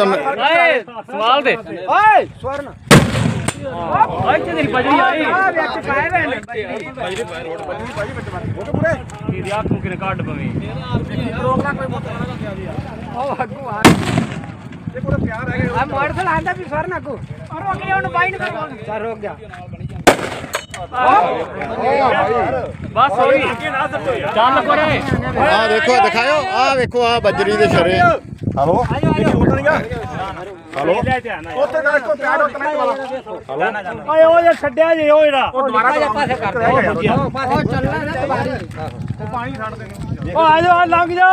ਓਏ ਸਵਾਲ ਦੇ। ਓਏ ਸਵਰਨ। ਓਏ ਤੇ ਤੇਰੀ ਬਜਰੀ ਆਈ ਆ ਵਿੱਚ ਪਾਏ ਵੇ ਨੇ ਤੇਰੀ ਅੱਖ ਨੂੰ ਕਿਨੇ ਕੱਢ ਪਵੇਂ ਉਹ ਅੱਗੂ ਆ ਇਹ ਪੂਰਾ ਪਿਆਰ ਹੈ ਆ। ਮੋਟਰਸਾਈਕਲ ਆਂਦਾ ਵੀ ਸਵਰਨ ਅੱਗੂ। ਰੁਕ ਗਿਆ ਹੁਣ ਬਾਈ ਨੂੰ ਚੱਲ ਰੁਕ ਗਿਆ। ਬਸ ਹੋਈ ਚੱਲ ਕੋਰੇ ਆ ਦੇਖੋ ਦਿਖਾਓ ਆ ਵੇਖੋ ਆ ਬੱਜਰੀ ਦੇ ਸ਼ਰੇ। ਹਲੋ ਹਲੋ ਉੱਥੇ ਦਾ ਕੋਈ ਪਿਆਰ ਉਤਨਾ ਹੀ ਵਾਲਾ ਓਏ ਉਹ ਜੇ ਛੱਡਿਆ ਜੇ ਉਹ ਜਿਹੜਾ ਉਹ ਦੁਬਾਰਾ ਜਾ ਪਾਸੇ ਕਰ ਦੇ ਉਹ ਚੱਲਣਾ ਨਾ ਦੁਬਾਰਾ ਉਹ ਆ ਜਾ ਲੰਘ ਜਾ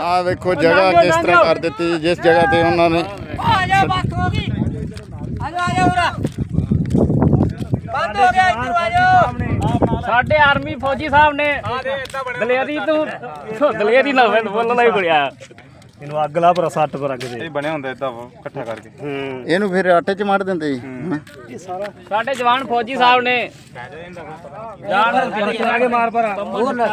ਆ ਵੇਖੋ ਜਗ੍ਹਾ ਕਿਸ ਤਰ੍ਹਾਂ ਕਰ ਦਿੱਤੀ ਜਿਸ ਜਗ੍ਹਾ ਤੇ ਉਹਨਾਂ ਨੇ ਆ ਜਾ ਬਸ ਹੋ ਗਈ ਆ ਜਾ ਆ ਜਾ ਉਰਾ ਬੰਦ ਹੋ ਗਿਆ ਇੱਧਰ ਆ ਜਾ ਸਾਡੇ ਆਰਮੀ ਫੌਜੀ ਸਾਹਿਬ ਨੇ ਦਲੇਰੀ ਤੂੰ ਦਲੇਰੀ ਨਾ ਬੋਲਣਾ ਹੀ ਬੜਿਆ ਇਹਨੂੰ ਅੱਗ ਲਾ ਪਰ ਸੱਟ ਪਰ ਅੱਗ ਦੇ। ਇਹ ਬਣਿਆ ਹੁੰਦਾ ਇਦਾਂ ਇਕੱਠਾ ਕਰਕੇ। ਇਹਨੂੰ ਫਿਰ ਆਟੇ 'ਚ ਮਾਰ ਦਿੰਦੇ ਜੀ। ਹਨਾ। ਸਾਡੇ ਜਵਾਨ ਫੌਜੀ ਸਾਹਿਬ ਨੇ। ਜਾਨ ਆ ਕੇ ਮਾਰ ਪਰ। ਹੋਰ ਨਾ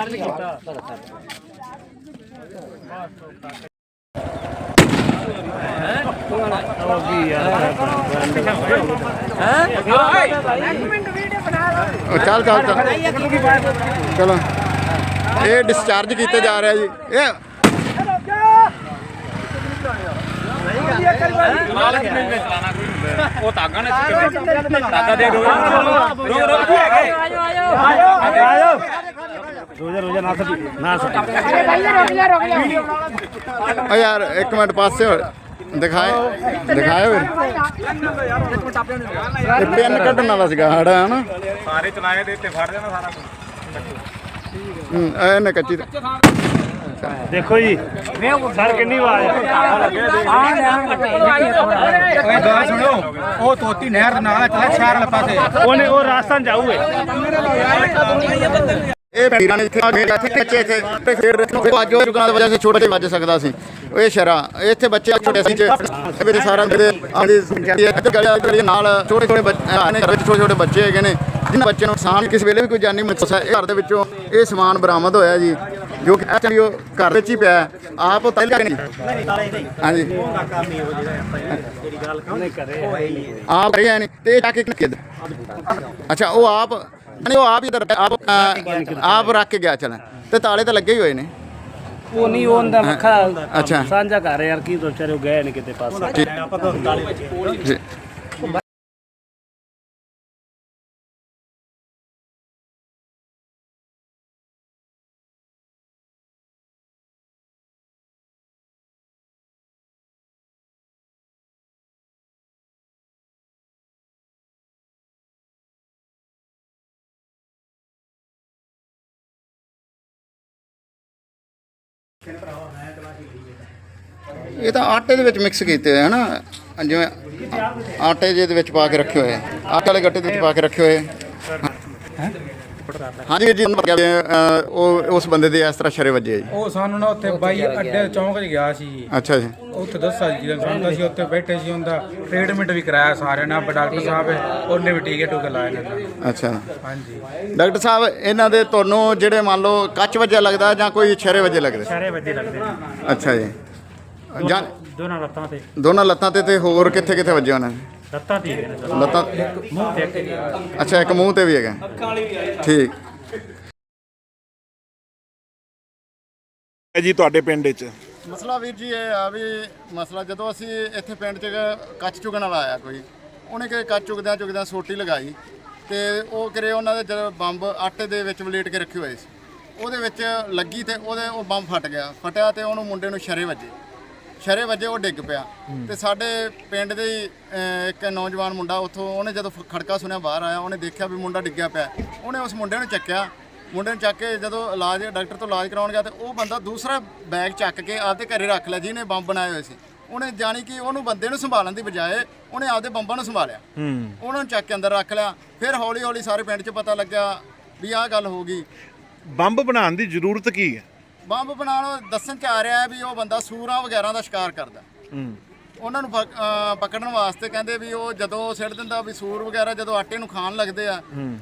ਚੱਲ ਚੱਲ ਚੱਲ। ਚਲੋ। ਇਹ ਡਿਸਚਾਰਜ ਕੀਤੇ ਜਾ ਰਿਹਾ ਜੀ। ਇਹ ਉਹ ਤਾਗਾ ਨੇ ਤਾਗਾ ਦੇ ਰੋ ਰੋ ਰੋ ਵੀ ਹੈਗੇ ਰੋਜ਼ਾ ਰੋਜ਼ਾ ਨਾ ਨਾ ਆ ਯਾਰ ਇੱਕ ਮਿੰਟ ਪਾਸੇ ਹੋ। ਦਿਖਾਏ ਪੈਨ ਕੱਢਣ ਵਾਲਾ ਸੀਗਾ ਸਾਡਾ ਹਨਾ? ਸਾਰੇ ਚਲਾਏ ਦੇ ਉੱਤੇ ਫੜ ਜਾਣਾ ਸਾਰਾ ਹੂੰ, ਇਹਨੇ ਕੱਚੀ ਦੇਖੋ ਜੀ ਸਰ ਕਿੰਨੀ ਆਵਾਜ਼ ਓਏ ਗੱਲ ਸੁਣੋ ਉਹ ਤੋਤੀ ਨਹਿਰ ਦੇ ਨਾਲ ਚੱਲੇ ਸ਼ਹਿਰ ਵਾਲੇ ਪਾਸੇ। ਉਹਨੇ ਉਹ ਰਾਸਤਾ ਜਾਊਏ ਇਹ ਪੀਰਾਂ ਨੇ ਇੱਥੇ ਆ ਬੱਚੇ ਇੱਥੇ ਤੇ ਫੇਰ ਦੇਖੋ ਅੱਜ ਉਹ ਜੁਗਾਂ ਦੀ ਵਜ੍ਹਾ ਸੇ ਛੋਟੇ ਵੱਜ ਸਕਦਾ ਸੀ। ਇਹ ਸ਼ਰਾ ਇੱਥੇ ਬੱਚੇ ਛੋਟੇ ਸੀ ਮੇਰੇ ਸਾਰਾ ਮੇਰੇ ਨਾਲ ਛੋਟੇ ਛੋਟੇ ਬੱਚੇ ਨੇ ਘਰ ਵਿੱਚ ਛੋਟੇ ਛੋਟੇ ਬੱਚੇ ਹੈਗੇ ਨੇ ਜਿਨ੍ਹਾਂ ਬੱਚੇ ਨੂੰ ਨੁਕਸਾਨ ਕਿਸੇ ਵੇਲੇ ਵੀ ਕੋਈ ਜਾਨੀ ਇਹ ਘਰ ਦੇ ਵਿੱਚੋਂ ਇਹ ਸਮਾਨ ਬਰਾਮਦ ਹੋਇਆ ਜੀ। ਜੋ ਕਿ ਉਹ ਘਰ ਵਿੱਚ ਹੀ ਪਿਆ ਹੈ। ਆਪ ਉਹ ਤੈਲ ਨਹੀਂ ਹਾਂਜੀ। ਆਪ ਰਿਹਾ ਨਹੀਂ ਤੇ ਇਹ ਜਾ ਕੇ ਕਿਦ ਅੱਛਾ ਉਹ ਆਪ ਨਹੀਂ ਉਹ ਆਪ ਹੀ ਆਪ ਆਪ ਰੱਖ ਕੇ ਗਿਆ ਚਲਾ। ਤੇ ਤਾਲੇ ਤਾਂ ਲੱਗੇ ਹੀ ਹੋਏ ਨੇ। ਉਹ ਨਹੀਂ ਉਹਦਾ ਵੱਖਰਾ ਅੱਛਾ। ਸਾਂਝਾ ਘਰ ਯਾਰ ਕੀ ਸੋਚਿਆ ਉਹ ਗਏ ਨੇ ਕਿਤੇ ਪਾਸੇ। ਜੀ। ਇਹ ਤਾਂ ਆਟੇ ਦੇ ਵਿੱਚ ਮਿਕਸ ਕੀਤੇ ਹੋਏ ਹਨਾ? ਜਿਵੇਂ ਆਟੇ ਜਿਹੇ ਦੇ ਵਿੱਚ ਪਾ ਕੇ ਰੱਖੇ ਹੋਏ ਆਟੇ ਵਾਲੇ ਗੱਟੇ ਦੇ ਵਿੱਚ ਪਾ ਕੇ ਰੱਖੇ ਹੋਏ ਹਾਂਜੀ ਜੀ ਅ, ਉਹ ਉਸ ਬੰਦੇ ਦੇ ਇਸ ਤਰ੍ਹਾਂ ਸ਼ਰੇ ਵੱਜੇ ਜੀ? ਉਹ ਸਾਨੂੰ ਨਾ ਉੱਥੇ ਬਾਈ ਅੱਡੇ ਚੌਂਕ 'ਚ ਗਿਆ ਸੀ ਜੀ। ਅੱਛਾ ਜੀ। ਉੱਥੇ ਦੱਸਾ ਜੀ ਜਦੋਂ ਸਾਨੂੰ ਤਾਂ ਅਸੀਂ ਉੱਥੇ ਬੈਠੇ ਸੀ ਉਹਦਾ ਟ੍ਰੀਟਮੈਂਟ ਵੀ ਕਰਾਇਆ ਸਾਰਿਆਂ ਨਾਲ ਡਾਕਟਰ ਸਾਹਿਬ ਹੈ, ਉਹਨੇ ਵੀ ਟੀਕੇ ਟੂਕੇ ਲਾਏ ਨੇ ਅੱਛਾ। ਹਾਂਜੀ। ਡਾਕਟਰ ਸਾਹਿਬ ਇਹਨਾਂ ਦੇ ਤੁਹਾਨੂੰ ਜਿਹੜੇ ਮੰਨ ਲਓ ਕੱਚ ਵੱਜਿਆ ਲੱਗਦਾ ਜਾਂ ਕੋਈ ਛਰੇ ਵੱਜੇ ਲੱਗਦੇ? ਸਾਰੇ ਵੱਜੇ ਲੱਗਦੇ ਨੇ। ਅੱਛਾ ਜੀ। ਜਾਂ ਦੋਨਾਂ ਲੱਤਾਂ ਤੇ। ਦੋਨਾਂ ਲੱਤਾਂ ਤੇ ਤੇ ਹੋਰ ਕਿੱਥੇ ਕਿੱਥੇ ਵੱਜੇ ਉਹਨਾਂ ਨੇ? ਲੱਤਾਂ ਠੀਕ ਨੇ ਲੱਤਾਂ ਮੂੰਹ ਤੇ ਇੱਕ ਅੱਛਾ ਇੱਕ ਮੂੰਹ ਤੇ ਵੀ ਹੈਗਾ। ਠੀਕ। ਜੀ ਤੁਹਾਡੇ ਪਿੰਡ ਵਿੱਚ। ਮਸਲਾ ਵੀਰ ਜੀ ਇਹ ਆ ਵੀ ਮਸਲਾ ਜਦੋਂ ਅਸੀਂ ਇੱਥੇ ਪਿੰਡ 'ਚ ਕੱਚ ਚੁਗਣ ਵਾਲਾ ਆਇਆ ਕੋਈ ਉਹਨੇ ਕਿ ਕੱਚ ਚੁਗਦਿਆਂ ਚੁਗਦਿਆਂ ਸੋਟੀ ਲਗਾਈ ਤੇ ਉਹ ਕਰੇ ਉਹਨਾਂ ਦੇ ਜਦੋਂ ਬੰਬ ਆਟੇ ਦੇ ਵਿੱਚ ਵਲੇਟ ਕੇ ਰੱਖੇ ਹੋਏ ਸੀ ਉਹਦੇ ਵਿੱਚ ਲੱਗੀ ਤੇ ਉਹਦੇ ਉਹ ਬੰਬ ਫਟ ਗਿਆ। ਫਟਿਆ ਤੇ ਉਹਨੂੰ ਮੁੰਡੇ ਨੂੰ ਸ਼ਰੇ ਵੱਜੇ। ਸ਼ਰੇ ਵੱਜੇ ਉਹ ਡਿੱਗ ਪਿਆ। ਤੇ ਸਾਡੇ ਪਿੰਡ ਦੇ ਹੀ, ਅਹ, ਇੱਕ ਨੌਜਵਾਨ ਮੁੰਡਾ ਉੱਥੋਂ ਉਹਨੇ ਜਦੋਂ ਫ- ਖੜਕਾ ਸੁਣਿਆ ਬਾਹਰ ਆਇਆ ਉਹਨੇ ਦੇਖਿਆ ਵੀ ਮੁੰਡਾ ਡਿੱਗਿਆ ਪਿਆ। ਉਹਨੇ ਉਸ ਮੁੰਡੇ ਨੂੰ ਚੱਕਿਆ। ਮੁੰਡੇ ਨੂੰ ਚੱਕ ਕੇ ਜਦੋਂ ਇਲਾਜ ਡਾਕਟਰ ਤੋਂ ਇਲਾਜ ਕਰਾਉਣ ਗਿਆ ਤੇ ਉਹ ਬੰਦਾ ਦੂਸਰਾ ਬੈਗ ਚੱਕ ਕੇ ਆਪਦੇ ਘਰੇ ਰੱਖ ਲਿਆ ਜਿਹਨੇ ਬੰਬ ਬਣਾਏ ਹੋਏ ਸੀ। ਉਹਨੇ ਜਾਣੀ ਕਿ ਉਹਨੂੰ ਬੰਦੇ ਨੂੰ ਸੰਭਾਲਣ ਦੀ ਬਜਾਏ ਉਹਨੇ ਆਪਦੇ ਬੰਬਾਂ ਨੂੰ ਸੰਭਾਲਿਆ। ਉਹਨਾਂ ਨੂੰ ਚੱਕ ਕੇ ਅੰਦਰ ਰੱਖ ਲਿਆ। ਫਿਰ ਹੌਲੀ ਹੌਲੀ ਸਾਰੇ ਪਿੰਡ 'ਚ ਪਤਾ ਲੱਗਿਆ ਵੀ ਆਹ ਗੱਲ ਹੋ ਗਈ। ਬੰਬ ਬਣਾਉਣ ਦੀ ਜ਼ਰੂਰਤ ਕੀ ਹੈ? ਬੰਬ ਬਣਾਉਣ ਦੱਸਣ ਚ ਆ ਰਿਹਾ ਹੈ ਵੀ ਉਹ ਬੰਦਾ ਸੂਰਾਂ ਵਗੈਰਾ ਦਾ ਸ਼ਿਕਾਰ ਕਰਦਾ। ਉਹਨਾਂ ਨੂੰ ਅਹ ਪਕੜਨ ਵਾਸਤੇ ਕਹਿੰਦੇ ਵੀ ਉਹ ਜਦੋਂ ਸਿੱਟ ਦਿੰਦਾ ਵੀ ਸੂਰ ਵਗੈਰਾ ਜਦੋਂ ਆਟੇ ਨੂੰ ਖਾਣ ਲੱਗਦੇ ਆ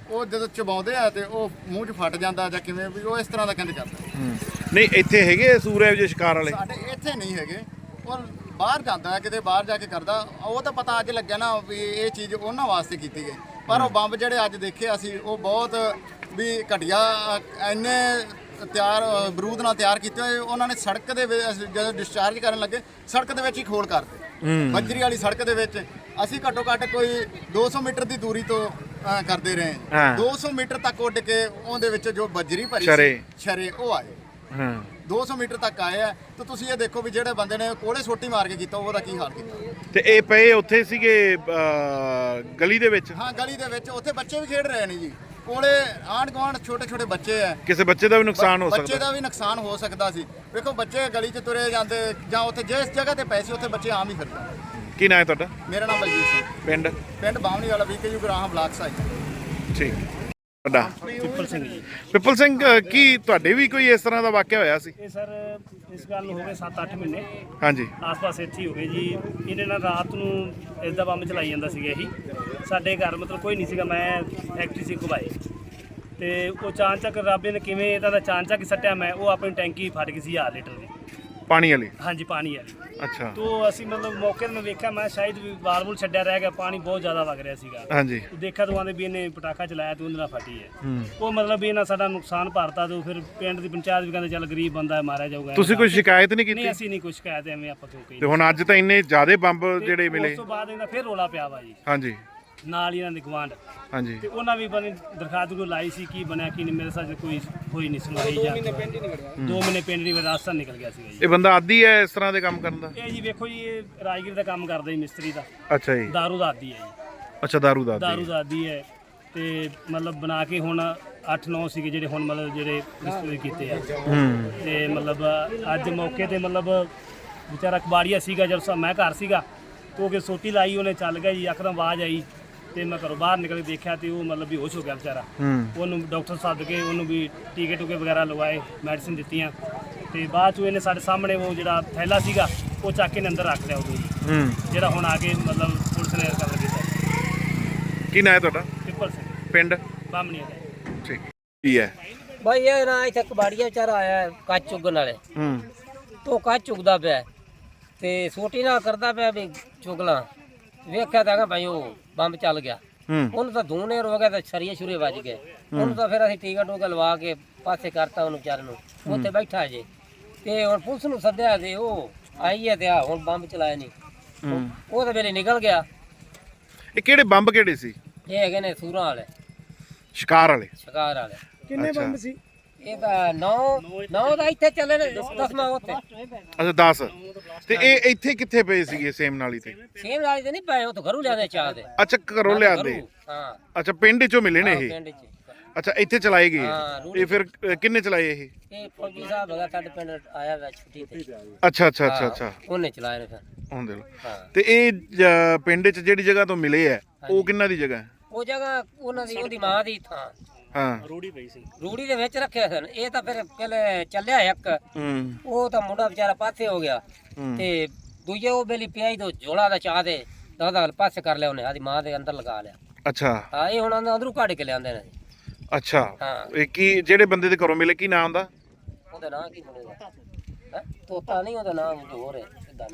ਉਹ ਜਦੋਂ ਚਬਾਉਂਦੇ ਆ ਤੇ ਉਹ ਮੂੰਹ 'ਚ ਫਟ ਜਾਂਦਾ ਜਾਂ ਕਿਵੇਂ ਵੀ ਉਹ ਇਸ ਤਰ੍ਹਾਂ ਦਾ ਕਹਿੰਦੇ ਕਰਦਾ। ਨਹੀਂ ਇੱਥੇ ਹੈਗੇ ਸੂਰਜ ਦੇ ਸ਼ਿਕਾਰ ਵਾਲੇ? ਸਾਡੇ ਇੱਥੇ ਨਹੀਂ ਹੈਗੇ। ਉਹ ਬਾਹਰ ਜਾਂਦਾ ਹੈ ਕਿਤੇ ਬਾਹਰ ਜਾ ਕੇ ਕਰਦਾ। ਉਹ ਤਾਂ ਪਤਾ ਅੱਜ ਲੱਗਿਆ ਨਾ ਵੀ ਇਹ ਚੀਜ਼ ਉਹਨਾਂ ਵਾਸਤੇ ਕੀਤੀ ਗਈ। ਪਰ ਉਹ ਬੰਬ ਜਿਹੜੇ ਅੱਜ ਦੇਖੇ ਅਸੀਂ ਉਹ ਬਹੁਤ ਵੀ ਘਟੀਆ ਅ, ਇੰਨੇ ਤਿਆਰ ਬਰੂਦ ਨਾਲ ਤਿਆਰ ਕੀਤੇ ਹੋਏ ਉਹਨਾਂ ਨੇ ਸੜਕ ਦੇ ਵਿੱਚ ਜਦੋਂ ਡਿਸਚਾਰਜ ਕਰਨ ਲੱਗੇ ਸੜਕ ਦੇ ਵਿੱਚ ਹੀ ਖੋਲ ਕਰਤੇ ਬੱਜਰੀ ਵਾਲੀ ਸੜਕ ਦੇ ਵਿੱਚ ਅਸੀਂ ਘੱਟੋ ਘੱਟ ਕੋਈ 200 ਮੀਟਰ ਦੀ ਦੂਰੀ ਤੋਂ ਕਰਦੇ ਰਹੇ। ਹਾਂ। 200 ਮੀਟਰ ਤੱਕ ਉੱਡ ਕੇ ਉਹਦੇ ਵਿੱਚ ਜੋ ਬੱਜਰੀ ਭਰੀ। ਸੀ ਸ਼ਰੇ ਉਹ ਆਏ। ਹਾਂ। 200 ਮੀਟਰ ਤੱਕ ਆਏ ਆ। ਤਾਂ ਤੁਸੀਂ ਇਹ ਦੇਖੋ ਵੀ ਜਿਹੜੇ ਬੰਦੇ ਨੇ ਕੋਲੇ ਸੋਟੀ ਮਾਰ ਕੇ ਕੀਤਾ ਉਹਦਾ ਕੀ ਹਾਲ ਕੀਤਾ? ਤੇ ਇਹ ਪਏ ਉੱਥੇ ਸੀਗੇ ਗਲੀ ਦੇ ਵਿੱਚ? ਹਾਂ ਗਲੀ ਦੇ ਵਿੱਚ ਉੱਥੇ ਬੱਚੇ ਵੀ ਖੇਡ ਰਹੇ ਨੇ ਜੀ। ਕੋਲੇ ਆਂਢ ਗੁਆਂਢ ਛੋਟੇ ਛੋਟੇ ਬੱਚੇ ਆ ਕਿਸੇ ਬੱਚੇ ਦਾ ਵੀ ਨੁਕਸਾਨ ਹੋ ਬੱਚੇ ਸਕਦਾ ਦਾ ਵੀ ਨੁਕਸਾਨ ਹੋ ਸਕਦਾ ਸੀ। ਵੇਖੋ ਬੱਚੇ ਗਲੀ 'ਚ ਤੁਰੇ ਜਾਂਦੇ ਜਾਂ ਉੱਥੇ ਜਿਸ ਜਗ੍ਹਾ ਤੇ ਪਏ ਸੀ ਉੱਥੇ ਬੱਚੇ ਆਮ ਹੀ ਫਿਰਦੇ ਕੀ ਨਾਂ ਹੈ ਤੁਹਾਡਾ? ਮੇਰਾ ਨਾਮ ਬਲਜੀਤ ਸਿੰਘ। ਪਿੰਡ? ਪਿੰਡ ਬਾਵਣੀ ਵਾਲਾ ਵੀਕੇਯੂ ਗ੍ਰਾਮ ਬਲਾਕ ਸਾਈ। ਠੀਕ। ਤੁਹਾਡਾ? ਪਿੱਪਲ ਸਿੰਘ ਜੀ। ਪਿੱਪਲ ਸਿੰਘ ਕੀ ਤੁਹਾਡੇ ਵੀ ਕੋਈ ਇਸ ਤਰ੍ਹਾਂ ਦਾ ਵਾਕਿਆ ਹੋਇਆ ਸੀ? ਇਹ ਸਰ ਇਸ ਗੱਲ ਨੂੰ ਹੋ ਗਏ 7-8 ਮਹੀਨੇ। ਹਾਂਜੀ। ਆਸ-ਪਾਸ ਇੱਥੇ ਹੀ ਹੋ ਗਏ ਜੀ। ਇਹਨੇ ਨਾਲ ਰਾਤ ਨੂੰ ਇਸਦਾ ਬੰਬ ਚਲਾਈ ਜਾਂਦਾ ਸੀਗਾ ਇਹੀ। ਸਾਡੇ ਘਰ ਮਤਲਬ ਕੋਈ ਨਹੀਂ ਸੀਗਾ ਮੈਂ ਫੈਕਟਰੀ ਸੀ ਘੁਬਾਏ ਤੇ ਉਹ ਚਾਂਚਕ ਰਾਬੇ ਨੇ ਕਿਵੇਂ ਇਹਦਾ ਦਾ ਚਾਂਚਕ ਸੱਟਿਆ ਮੈਂ ਉਹ ਆਪਣੀ ਟੈਂਕੀ ਫਟ ਗਈ ਸੀ 1000 ਲੀਟਰ ਦੀ। ਪਾਣੀ ਵਾਲੀ? ਹਾਂਜੀ ਪਾਣੀ ਵਾਲੀ। ਅੱਛਾ। ਤੋ ਅਸੀਂ ਮਤਲਬ ਮੌਕੇ ਤੇ ਮੈਂ ਵੇਖਿਆ ਮੈਂ ਸ਼ਾਇਦ ਵੀ ਵਾਲ ਵੂਲ ਛੱਡਿਆ ਰਹਿ ਗਿਆ ਪਾਣੀ ਬਹੁਤ ਜ਼ਿਆਦਾ ਵਗ ਰਿਹਾ ਸੀਗਾ। ਹਾਂਜੀ। ਦੇਖਿਆ ਤੋਂ ਆਂਦੇ ਵੀ ਇਹਨੇ ਪਟਾਕਾ ਚਲਾਇਆ ਤੇ ਉਹਦੇ ਨਾਲ ਫਟੀ ਹੈ। ਹੂੰ। ਉਹ ਮਤਲਬ ਵੀ ਇਹਨਾਂ ਸਾਡਾ ਨੁਕਸਾਨ ਭਰਤਾ ਤੇ ਉਹ ਫਿਰ ਪਿੰਡ ਦੀ ਪੰਚਾਇਤ ਵੀ ਕਹਿੰਦੇ ਚੱਲ ਗਰੀਬ ਬੰਦਾ ਹੈ, ਮਾਰਿਆ ਜਾਊਗਾ ਤੁਸੀਂ ਕੋਈ ਸ਼ਿਕਾਇਤ ਨਹੀਂ ਨਹੀਂ ਕੀਤੀ ਅਸੀਂ ਨਹੀਂ ਕੁਝ ਸ਼ਿਕਾਇਤ ਐਵੇਂ ਆਪਾਂ ਕਿਉਂ ਕਹੀ ਤੇ ਹੁਣ ਅੱਜ ਤਾਂ ਇੰਨੇ ਜ਼ਿਆਦੇ ਬੰਬ ਜਿਹੜੇ ਮਿਲੇ। ਉਸ ਤੋਂ ਬਾਅਦ ਇਹਨਾਂ ਫਿਰ ਰੋਲਾ ਪਿਆ ਵਾ ਜੀ। ਹਾਂਜੀ। ਨਾਲ ਹੀ ਇਹਨਾਂ ਦੇ ਗਵਾਂਢ ਹਾਂਜੀ। ਤੇ ਉਹਨਾਂ ਵੀ ਬਣੀ ਦਰਖਾਸਤ ਕੋਈ ਲਾਈ ਸੀ ਕੀ ਬਣਿਆ ਕੀ ਨਹੀਂ ਮੇਰੇ ਸਾਥ ਕੋਈ ਹੋਈ ਨਹੀਂ ਸੁਣਵਾਈ ਜਾਂ ਦੋ ਮਹੀਨੇ ਪਿੰਡ ਦੀ ਰਾਸਤਾ ਨਿਕਲ ਗਿਆ ਸੀਗਾ ਜੀ। ਇਹ ਬੰਦਾ ਆਦੀ ਹੈ ਇਸ ਤਰ੍ਹਾਂ ਦੇ ਕੰਮ ਕਰਨ ਦਾ? ਇਹ ਜੀ ਵੇਖੋ ਜੀ ਇਹ ਰਾਜਗੀਰ ਦਾ ਕੰਮ ਕਰਦਾ ਜੀ ਮਿਸਤਰੀ ਦਾ। ਅੱਛਾ ਜੀ। ਦਾਰੂ ਦਾ ਆਦੀ ਹੈ ਜੀ। ਅੱਛਾ ਦਾਰੂ ਦਾ ਦਾਰੂ ਦਾ ਆਦੀ ਹੈ। ਤੇ ਮਤਲਬ ਬਣਾ ਕੇ ਹੁਣ 8-9 ਸੀਗੇ ਜਿਹੜੇ ਹੁਣ ਮਤਲਬ ਜਿਹੜੇ ਮਿਸਤਰੀ ਕੀਤੇ ਆ। ਹੂੰ। ਤੇ ਮਤਲਬ ਅੱਜ ਮੌਕੇ ਤੇ ਮਤਲਬ ਵਿਚਾਰਾ ਕਬਾੜੀਆ ਸੀਗਾ ਜਦ ਸਾ- ਮੈਂ ਘਰ ਸੀਗਾ ਤੋ ਕੇ ਸੋਟੀ ਲਾਈ ਉਹਨੇ ਚੱਲ ਗਿਆ ਜੀ ਇੱਕਦਮ ਆਵਾਜ਼ ਆਈ। ਤੇ ਮੈਂ ਘਰੋਂ ਬਾਹਰ ਨਿਕਲ ਕੇ ਦੇਖਿਆ ਤੇ ਉਹ ਮਤਲਬ ਬੇਹੋਸ਼ ਹੋ ਗਿਆ ਵਿਚਾਰਾ। ਹੂੰ। ਉਹਨੂੰ ਡਾਕਟਰ ਸੱਦ ਕੇ ਉਹਨੂੰ ਵੀ ਟੀਕੇ ਟੂਕੇ ਵਗੈਰਾ ਲਗਵਾਏ ਮੈਡੀਸਿਨ ਦਿੱਤੀਆਂ। ਤੇ ਬਾਅਦ ਚ ਇਹਨੇ ਸਾਡੇ ਸਾਹਮਣੇ ਉਹ ਜਿਹੜਾ ਥੈਲਾ ਸੀਗਾ ਉਹ ਚੱਕ ਕੇ ਨੇ ਅੰਦਰ ਰੱਖ ਲਿਆ ਉਹ ਜੀ ਹੂੰ। ਜਿਹੜਾ ਹੁਣ ਆ ਕੇ ਮਤਲਬ ਪੁਲਿਸ ਨੇ ਰਿਕਵਰ ਕੀਤਾ। ਕੀ ਨਾਂ ਹੈ ਤੁਹਾਡਾ? ਪਿੱਪਲ ਸਿੰਘ। ਪਿੰਡ? ਬਾਮਣੀਆ ਦਾ ਠੀਕ। ਕੀ ਹੈ? ਭਾਈ ਇਹ ਨਾ ਇੱਥੇ ਕਬਾੜੀਆ ਵਿਚਾਰਾ ਆਇਆ ਹੈ, ਕੱਚ ਚੁਗਣ ਵਾਲੇ। ਹੂੰ। ਤੋਂ ਕੱਚ ਚੁਗਦਾ ਪਿਆ। ਤੇ ਸੋਟੀ ਨਾਲ ਕਰਦਾ ਪਿਆ ਵੀ ਚੁਗਲਾ ਵੇਖਿਆ ਤਾਂ ਹੈਗਾ ਭਾਈ ਉਹ। ਬੰਬ ਚੱਲ ਗਿਆ। ਹੂੰ। ਉਹਨੂੰ ਤਾਂ ਧੂਨੇ ਰੋ ਗਿਆ ਤਾਂ ਛਰੀਏ ਛੁਰੇ ਵੱਜ ਗਏ। ਉਹਨੂੰ ਤਾਂ ਫਿਰ ਅਸੀਂ ਟੀਕਾ ਟੂਕਾ ਲਵਾ ਕੇ ਪਾਸੇ ਕਰਤਾ ਉਹਨੂੰ ਵਿਚਾਰੇ ਨੂੰ। ਉੱਥੇ ਬੈਠਾ ਜੇ। ਤੇ ਹੁਣ ਪੁਲਿਸ ਨੂੰ ਸੱਦਿਆ ਤੇ ਉਹ ਆਈ ਹੈ ਤੇ ਆ ਹੁਣ ਬੰਬ ਚਲਾਇਆ ਨਹੀਂ। ਹੂੰ। ਉਹ ਤਾਂ ਵੇਲੇ ਨਿਕਲ ਗਿਆ। ਇਹ ਕਿਹੜੇ ਬੰਬ ਕਿਹੜੇ ਸੀ? ਇਹ ਹੈਗੇ ਨੇ ਸੂਰਾਂ ਵਾਲੇ। ਸ਼ਿਕਾਰ ਵਾਲੇ। ਸ਼ਿਕਾਰ ਵਾਲੇ। ਕਿੰਨੇ ਬੰਬ ਸੀ? ਦਾ ਇੱਥੇ ਚੱਲੇ ਨੇ ਉੱਥੇ। ਅੱਛਾ 10 ਤੇ ਇਹ ਇੱਥੇ ਕਿੱਥੇ ਪਏ ਸੀਗੇ ਸੇਮ ਨਾਲੀ ਤੇ? ਸੇਮ ਵਾਲੀ ਤੇ ਨਹੀਂ ਪਏ ਉਹ ਤਾਂ ਘਰੋਂ ਲਿਆਦੇ ਚਾਹ ਦੇ। ਅੱਛਾ ਘਰੋਂ ਲਿਆਂਦੇ ਘਰੋਂ, ਹਾਂ। ਅੱਛਾ ਪਿੰਡ ਚੋਂ ਮਿਲੇ ਨੇ ਇਹ? ਪਿੰਡ 'ਚ। ਅੱਛਾ ਇੱਥੇ ਚਲਾਏ ਗਏ? ਹਾਂ, ਰੂੜੀ ਇਹ ਫਿਰ ਅ, ਕਿੰਨੇ ਚਲਾਏ ਇਹ? ਇਹ ਫੌਜੀ ਸਾਹਿਬ ਹੈਗਾ ਸਾਡੇ ਪਿੰਡ ਆਇਆ ਵਾ ਛੁੱਟੀ ਤੇ। ਅੱਛਾ ਅੱਛਾ ਅੱਛਾ ਹਾਂ, ਅੱਛਾ। ਉਹਨੇ ਚਲਾਏ ਨੇ ਫਿਰ। ਹੁੰਦੇ ਲੋ ਹਾਂ। ਤੇ ਇਹ ਜ- ਪਿੰਡ 'ਚ ਜਿਹੜੀ ਜਗ੍ਹਾ ਤੋਂ ਮਿਲੇ ਆ ਉਹ ਕਿੰਨਾ ਦੀ ਜਗ੍ਹਾ ਹੈ? ਉਹ ਜਗ੍ਹਾ ਉਹਨਾਂ ਦੀ ਉਹਦੀ ਮਾਂ ਦੀ ਥਾਂ। ਹਾਂ। ਰੋੜੀ ਪਈ ਸੀ। ਰੂੜੀ ਦੇ ਵਿੱਚ ਰੱਖਿਆ ਸਨ। ਇਹ ਤਾਂ ਫਿਰ ਪਹਿਲੇ ਚੱਲਿਆ ਇੱਕ। ਹੂੰ। ਉਹ ਤਾਂ ਮੁੰਡਾ ਵਿਚਾਰਾ ਪਾਸੇ ਹੋ ਗਿਆ। ਤੇ ਦੂਜੇ ਉਹ ਬੇਲੀ ਪਿਆਈ ਤੋਂ ਝੋਲਾ ਦਾ ਚਾਹ ਦੇ ਦਾਦਾ ਪਾਸੇ ਕਰ ਲਿਆ ਉਹਨੇ। ਆਦੀ ਮਾਂ ਦੇ ਅੰਦਰ ਲਗਾ ਲਿਆ। ਅੱਛਾ। ਹਾਂ ਇਹ ਹੁਣ ਅੰਦਰੋਂ ਕੱਢ ਕੇ ਲਿਆਂਦੇ ਨੇ। ਅੱਛਾ। ਹਾਂ। ਇਹ ਕੀ ਜਿਹੜੇ ਬੰਦੇ ਦੇ ਘਰੋਂ ਮਿਲੇ ਕੀ ਨਾਮ ਦਾ ਉਹਦਾ ਨਾਂ ਕੀ ਬਣੇਗਾ ਹੈਂ? ਤੋਤਾ ਨਹੀਂ ਉਹਦਾ ਨਾਮ ਹੋਰ ਹੈ। ਸਿੱਧਾ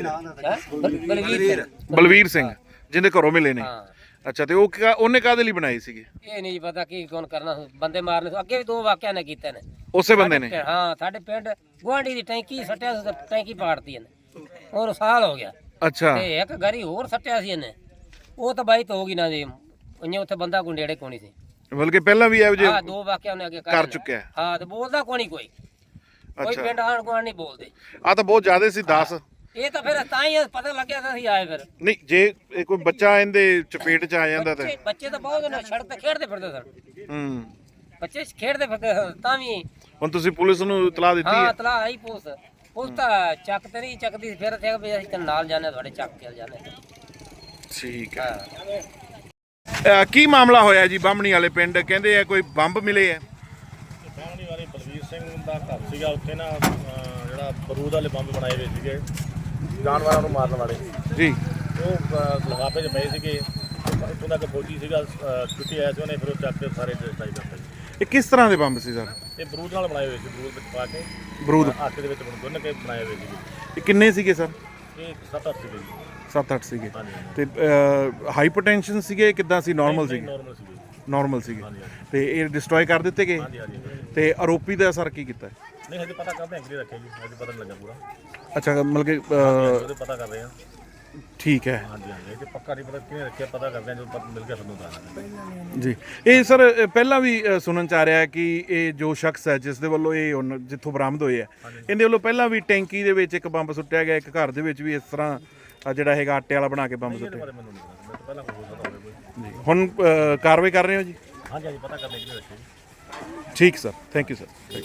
ਨਾਮ ਬਲਵੀਰ। ਸਿੰਘ। ਬਲਵੀਰ ਸਿੰਘ ਜਿਹਦੇ ਘਰੋਂ ਮਿਲੇ ਨੇ। ਹਾਂ। ਅੱਛਾ ਤੇ ਉਹ ਕਿਆ- ਉਹਨੇ ਕਾਦੇ ਲਈ ਬਣਾਈ ਸੀਗੀ? ਇਹ ਨਹੀਂ ਜੀ ਪਤਾ ਕੀ ਕੌਣ ਕਰਨਾ ਬੰਦੇ ਮਾਰਨੇ ਸੀ। ਅੱਗੇ ਵੀ ਦੋ ਵਾਕਿਆ ਨੇ ਕੀਤੇ ਨੇ। ਉਸੇ ਬੰਦੇ ਨੇ? ਹਾਂ ਸਾਡੇ ਪਿੰਡ ਗੁਆਂਢੀ ਦੀ ਟੈਂਕੀ ਸੱਟਿਆ ਸੀ ਤੇ ਟੈਂਕੀ ਪਾੜਤੀ ਇਹਨੇ। ਹੋਰ ਸਾਲ ਹੋ ਗਿਆ। ਅੱਛਾ। ਤੇ ਇੱਕ ਗਰੀ ਹੋਰ ਸੱਟਿਆ ਸੀ ਇਹਨੇ। ਉਹ ਤਾਂ ਬਾਈ ਹੋ ਗਈ ਨਾ ਜੀ। ਉਹਨੇ ਉੱਥੇ ਬੰਦਾ ਨੇੜੇ ਕੋਣੀ ਸੀ। ਬਲਕਿ ਪਹਿਲਾਂ ਵੀ ਇਹੋ ਜਿਹੇ ਹਾਂ ਦੋ ਵਾਕਿਆ ਉਹਨੇ ਅੱਗੇ ਕਰ ਨੇ। ਚੁੱਕਿਆ ਹੈ। ਹਾਂ ਤੇ ਬੋਲਦਾ ਕੋਣੀ ਕੋਈ। ਕੋਈ ਅੱਛਾ। ਪਿੰਡ ਆਣ ਗੁਆਂਢ ਨਹੀਂ ਬੋਲਦੇ। ਆ ਤਾਂ ਬਹੁਤ ਜ਼ਿਆਦਾ ਸੀ 10 ਇਹ ਤਾਂ ਫਿਰ ਤਾਂ ਹੀ ਪਤਾ ਲੱਗਿਆ ਤਾਂ ਅਸੀਂ ਆਏ ਫਿਰ। ਨਹੀਂ ਜੇ ਇਹ ਕੋਈ ਬੱਚਾ ਇਹਦੇ ਚਪੇਟ 'ਚ ਆ ਜਾਂਦਾ ਤਾਂ। ਬੱਚੇ ਬੱਚੇ ਤਾਂ ਬਹੁਤ ਨੇ ਸੜਕ ਤੇ ਖੇਡਦੇ ਫਿਰਦੇ ਸਨ। ਹੂੰ। ਬੱਚੇ ਖੇਡਦੇ ਫਿਰਦੇ ਸਨ ਤਾਂ ਵੀ ਹੁਣ ਤੁਸੀਂ ਪੁਲਿਸ ਨੂੰ ਇਤਲਾਹ ਦਿੱਤੀ ਹਾਂ? ਹੈ ਤਲਾ ਆਈ ਪੁਲਿਸ। ਪੁਲਿਸ ਤਾਂ ਚੱਕ ਤੇ ਨਹੀਂ ਚੱਕਦੀ ਫਿਰ ਤੇ ਵੀ ਅਸੀਂ ਤਾਂ ਨਾਲ ਜਾਂਦੇ ਹਾਂ, ਤੁਹਾਡੇ ਚੱਕ ਕੇ ਜਾਂਦੇ ਠੀਕ ਹੈ। ਹਾਂ। ਕੀ ਮਾਮਲਾ ਹੋਇਆ ਜੀ ਬਾਹਮਣੀ ਵਾਲੇ ਪਿੰਡ? ਕਹਿੰਦੇ ਆ ਕੋਈ ਬੰਬ ਮਿਲੇ ਆ। ਸਾਹਮਣੇ ਵਾਲੇ ਬਲਵੀਰ ਸਿੰਘ ਦਾ ਘਰ ਸੀਗਾ ਉੱਥੇ ਨਾ ਅਹ, ਜਿਹੜਾ ਬਰੂਦ ਵਾਲੇ ਬੰਬ ਬਣਾਏ ਹੋਏ ਸੀਗੇ। ਜਾਨਵਰਾਂ ਨੂੰ ਮਾਰਨ ਵਾਲੇ। ਜੀ। ਉਹ ਅਹ, ਲਿਫਾਫੇ 'ਚ ਪਏ ਸੀਗੇ। ਦਾ ਇੱਕ ਫੌਜੀ ਸੀਗਾ ਅਹ, ਛੁੱਟੀ ਆਇਆ ਸੀ ਉਹਨੇ ਫਿਰ ਉਹ ਚੱਕ ਕੇ ਸਾਰੇ ਡਿਸਟ੍ਰਾਈ ਕਰਤੇ ਇਹ ਕਿਸ ਤਰ੍ਹਾਂ ਦੇ ਬੰਬ ਸੀ ਸਰ? ਇਹ ਬਰੂਦ ਨਾਲ ਬਣਾਏ ਹੋਏ ਸੀ ਬਰੂਦ ਵਿੱਚ ਪਾ ਕੇ। ਬਰੂਦ। ਆਟੇ ਦੇ ਵਿੱਚ ਬਣ ਗੁੰਨ ਕੇ ਬਣਾਏ ਹੋਏ ਸੀਗੇ। ਇਹ ਕਿੰਨੇ ਸੀਗੇ ਸਰ? ਇਹ 7-8 ਸੀਗੇ ਜੀ। 7-8 ਸੀਗੇ। ਤੇ ਹਾਈਪਰਟੈਂਸ਼ਨ ਸੀਗੇ ਕਿੱਦਾਂ ਸੀ? ਨਾਰਮਲ ਸੀਗੇ? ਨਾਰਮਲ ਸੀਗੇ। ਨਾਰਮਲ ਸੀਗੇ। ਤੇ ਇਹ ਡਿਸਟਰੋਏ ਕਰ ਦਿੱਤੇ ਗਏ? ਹਾਂਜੀ ਹਾਂਜੀ। ਤੇ ਆਰੋਪੀ ਦਾ ਸਰ ਕੀ ਕੀਤਾ? ਨਹੀਂ ਹਜੇ ਪਤਾ ਕਰਦੇ ਹਾਂ ਕਿਹੜੇ ਰੱਖੇ ਜੀ ਹਜੇ ਪਤਾ ਨਹੀਂ ਲੱਗਾ ਪੂਰਾ। ਅੱਛਾ ਮਤਲਬ ਕਿ ਅਹ, ਉਹਦੇ ਪਤਾ ਕਰ ਰਹੇ ਹਾਂ। ਠੀਕ ਹੈ। ਹਾਂਜੀ ਹਾਂਜੀ ਇਹ ਪੱਕਾ ਨਹੀਂ ਪਤਾ ਕਿਹਨੇ ਰੱਖਿਆ ਪਤਾ ਕਰਦੇ ਹਾਂ ਜਦੋਂ ਪਤਾ ਮਿਲ ਗਿਆ ਸਾਨੂੰ ਦੱਸ ਜੀ ਇਹ ਸਰ ਅ, ਪਹਿਲਾਂ ਵੀ ਅ, ਸੁਣਨ ਚ ਆ ਰਿਹਾ ਹੈ ਕਿ ਇਹ ਜੋ ਸ਼ਖਸ ਹੈ ਜਿਸ ਦੇ ਵੱਲੋਂ ਇਹ ਹੁਣ ਜਿੱਥੋਂ ਬਰਾਮਦ ਹੋਏ ਆ ਇਹਦੇ ਵੱਲੋਂ ਪਹਿਲਾਂ ਵੀ ਟੈਂਕੀ ਦੇ ਵਿੱਚ ਇੱਕ ਬੰਬ ਸੁੱਟਿਆ ਗਿਆ ਇੱਕ ਘਰ ਦੇ ਵਿੱਚ ਵੀ ਇਸ ਤਰ੍ਹਾਂ ਅ, ਜਿਹੜਾ ਹੈਗਾ ਆਟੇ ਵਾਲਾ ਬਣਾ ਕੇ ਬੰਬ ਸੁੱਟਿਆ। ਮੈਨੂੰ ਨਹੀਂ ਪਤਾ ਮੈਂ ਤਾਂ ਪਹਿਲਾਂ ਕੋਈ ਹੋ ਸਕਦਾ ਹੋਵੇ ਕੋਈ। ਜੀ ਹੁਣ ਅ, ਕਾਰਵਾਈ ਕਰ ਰਹੇ ਹੋ ਜੀ? ਹਾਂਜੀ ਹਾਂਜੀ ਪਤਾ ਕਰਦੇ ਰੱਖੇ ਜੀ। ਠੀਕ ਸਰ ਥੈਂਕ ਯੂ ਸਰ